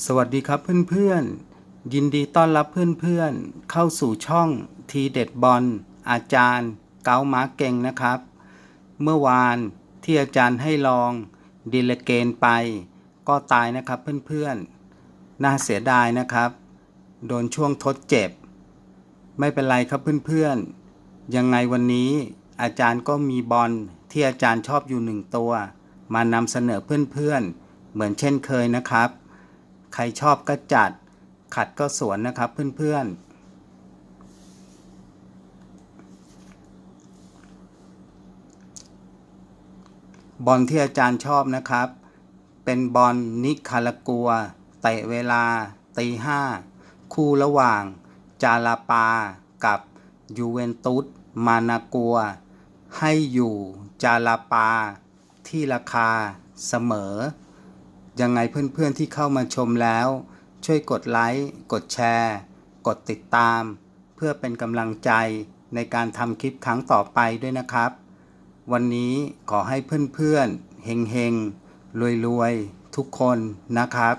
สวัสดีครับเพื่อนๆ ยินดีต้อนรับเพื่อนๆ เข้าสู่ช่องทีเด็ดบอลอาจารย์ เกาหมาเก่งนะครับ เมื่อวานที่อาจารย์ให้ลองดีเลเกนไป ก็ตายนะครับเพื่อนๆ น่าเสียดายนะครับ โดนช่วงทดเจ็บ ไม่เป็นไรครับเพื่อนๆ ยังไงวันนี้อาจารย์ก็มีบอลที่อาจารย์ชอบอยู่หนึ่งตัว มานำเสนอเพื่อนๆ เหมือนเช่นเคยนะครับ ใครชอบก็จัด ขัดก็สวนนะครับเพื่อนๆบอลที่อาจารย์ชอบนะครับ เป็นบอลนิคารากัวเตะเวลาตีห้าคู่ระหว่าง จาลาปา กับยูเวนตุสมานากัว ให้อยู่จาลาปาที่ราคาเสมอ ยังไงเพื่อนๆที่เข้ามาชมแล้ว ช่วยกดไลค์กดแชร์ กดติดตาม เพื่อเป็นกำลังใจในการทำคลิปครั้งต่อไปด้วยนะครับ วันนี้ขอให้เพื่อนๆเฮงๆรวยๆ ทุกคนนะครับ